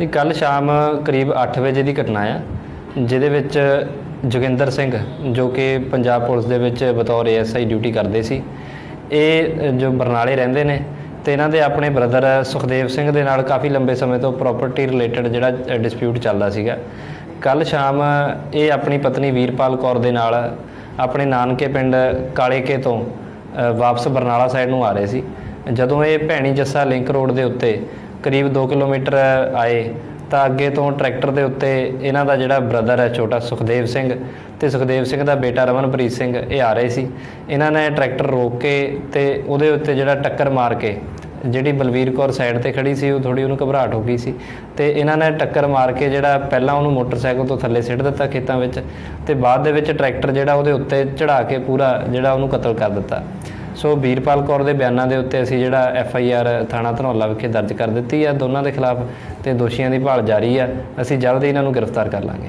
ਇਹ ਕੱਲ ਸ਼ਾਮ ਕਰੀਬ 8 ਵਜੇ ਦੀ ਘਟਨਾ ਆ, ਜਿਹਦੇ ਵਿੱਚ ਜੋਗਿੰਦਰ ਸਿੰਘ, ਜੋ ਕਿ ਪੰਜਾਬ ਪੁਲਿਸ ਦੇ ਵਿੱਚ ਬਤੌਰ ਏਐਸਆਈ ਡਿਊਟੀ ਕਰਦੇ ਸੀ, ਇਹ ਜੋ ਬਰਨਾਲੇ ਰਹਿੰਦੇ ਨੇ, ਤੇ ਇਹਨਾਂ ਦੇ ਆਪਣੇ ਬ੍ਰਦਰ ਸੁਖਦੇਵ ਸਿੰਘ ਦੇ ਨਾਲ ਕਾਫੀ ਲੰਬੇ ਸਮੇਂ ਤੋਂ ਪ੍ਰਾਪਰਟੀ ਰਿਲੇਟਡ ਜਿਹੜਾ ਡਿਸਪਿਊਟ ਚੱਲਦਾ ਸੀਗਾ। ਕੱਲ ਸ਼ਾਮ ਇਹ ਆਪਣੀ ਪਤਨੀ ਵੀਰਪਾਲ ਕੌਰ ਦੇ ਨਾਲ ਆਪਣੇ ਨਾਨਕੇ ਪਿੰਡ ਕਾਲੇਕੇ ਤੋਂ ਵਾਪਸ ਬਰਨਾਲਾ ਸਾਈਡ ਨੂੰ ਆ ਰਹੇ ਸੀ। ਜਦੋਂ ਇਹ ਭੈਣੀ ਜੱਸਾ ਲਿੰਕ ਰੋਡ ਦੇ ਉੱਤੇ ਕਰੀਬ 2 ਕਿਲੋਮੀਟਰ ਆਏ, ਤਾਂ ਅੱਗੇ ਤੋਂ ਟਰੈਕਟਰ ਦੇ ਉੱਤੇ ਇਹਨਾਂ ਦਾ ਜਿਹੜਾ ਬ੍ਰਦਰ ਹੈ ਛੋਟਾ ਸੁਖਦੇਵ ਸਿੰਘ ਤੇ ਸੁਖਦੇਵ ਸਿੰਘ ਦਾ ਬੇਟਾ ਰਮਨਪ੍ਰੀਤ ਸਿੰਘ ਇਹ ਆ ਰਹੇ ਸੀ। ਇਹਨਾਂ ਨੇ ਟਰੈਕਟਰ ਰੋਕ ਕੇ ਤੇ ਉਹਦੇ ਉੱਤੇ ਜਿਹੜਾ ਟੱਕਰ ਮਾਰ ਕੇ ਜਿਹੜੀ ਬਲਵੀਰ ਕੌਰ ਸਾਈਡ ਤੇ ਖੜੀ ਸੀ, ਉਹ ਥੋੜੀ ਉਹਨੂੰ ਘਬਰਾਹਟ ਹੋ ਗਈ ਸੀ। ਤੇ ਇਹਨਾਂ ਨੇ ਟੱਕਰ ਮਾਰ ਕੇ ਜਿਹੜਾ ਪਹਿਲਾਂ ਉਹਨੂੰ ਮੋਟਰਸਾਈਕਲ ਤੋਂ ਥੱਲੇ ਸਿੱਟ ਦਿੱਤਾ ਖੇਤਾਂ ਵਿੱਚ ਤੇ ਬਾਅਦ ਦੇ ਵਿੱਚ ਟਰੈਕਟਰ ਜਿਹੜਾ ਉਹਦੇ ਉੱਤੇ ਚੜਾ ਕੇ ਪੂਰਾ ਜਿਹੜਾ ਉਹਨੂੰ ਕਤਲ ਕਰ ਦਿੱਤਾ। ਸੋ ਵੀਰਪਾਲ ਕੌਰ ਦੇ ਬਿਆਨਾਂ ਦੇ ਉੱਤੇ ਅਸੀਂ ਜਿਹੜਾ ਐਫ ਆਈ ਆਰ ਥਾਣਾ ਧਨੌਲਾ ਵਿਖੇ ਦਰਜ ਕਰ ਦਿੱਤੀ ਆ ਦੋਨਾਂ ਦੇ ਖਿਲਾਫ ਤੇ ਦੋਸ਼ੀਆਂ ਦੀ ਭਾਲ ਜਾਰੀ ਆ ਅਸੀਂ ਜਲਦ ਹੀ ਇਹਨਾਂ ਨੂੰ ਗ੍ਰਿਫਤਾਰ ਕਰ ਲਾਂਗੇ।